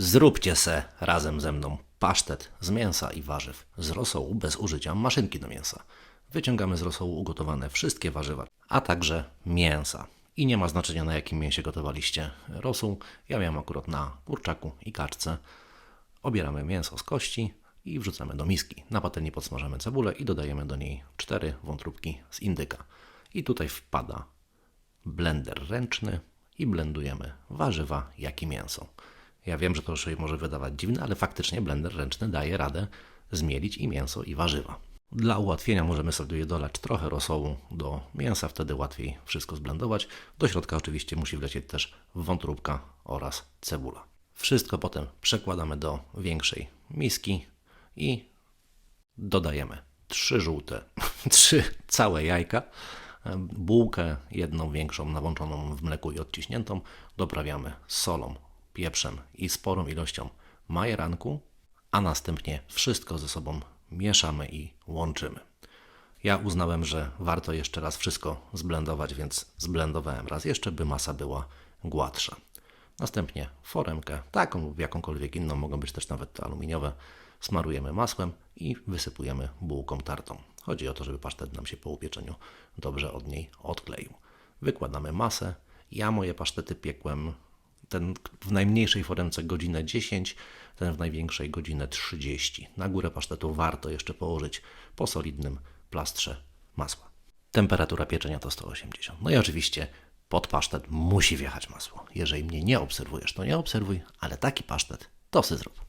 Zróbcie se razem ze mną pasztet z mięsa i warzyw z rosołu bez użycia maszynki do mięsa. Wyciągamy z rosołu ugotowane wszystkie warzywa, a także mięsa. I nie ma znaczenia na jakim mięsie gotowaliście rosół. Ja miałem akurat na kurczaku i kaczce. Obieramy mięso z kości i wrzucamy do miski. Na patelni podsmażamy cebulę i dodajemy do niej cztery wątróbki z indyka. I tutaj wpada blender ręczny i blendujemy warzywa, jak i mięso. Ja wiem, że to się może wydawać dziwne, ale faktycznie blender ręczny daje radę zmielić i mięso, i warzywa. Dla ułatwienia możemy sobie dolać trochę rosołu do mięsa, wtedy łatwiej wszystko zblendować. Do środka oczywiście musi wlecieć też wątróbka oraz cebula. Wszystko potem przekładamy do większej miski i dodajemy trzy żółte, trzy całe jajka, bułkę jedną większą nawłączoną w mleku i odciśniętą, doprawiamy solą, pieprzem i sporą ilością majeranku, a następnie wszystko ze sobą mieszamy i łączymy. Ja uznałem, że warto jeszcze raz wszystko zblendować, więc zblendowałem raz jeszcze, by masa była gładsza. Następnie foremkę, taką lub jakąkolwiek inną, mogą być też nawet aluminiowe, smarujemy masłem i wysypujemy bułką tartą. Chodzi o to, żeby pasztet nam się po upieczeniu dobrze od niej odkleił. Wykładamy masę. Ja moje pasztety piekłem ten w najmniejszej foremce godzinę 10, ten w największej godzinę 30. Na górę pasztetu warto jeszcze położyć po solidnym plastrze masła. Temperatura pieczenia to 180. No i oczywiście pod pasztet musi wjechać masło. Jeżeli mnie nie obserwujesz, to nie obserwuj, ale taki pasztet to sy zrób.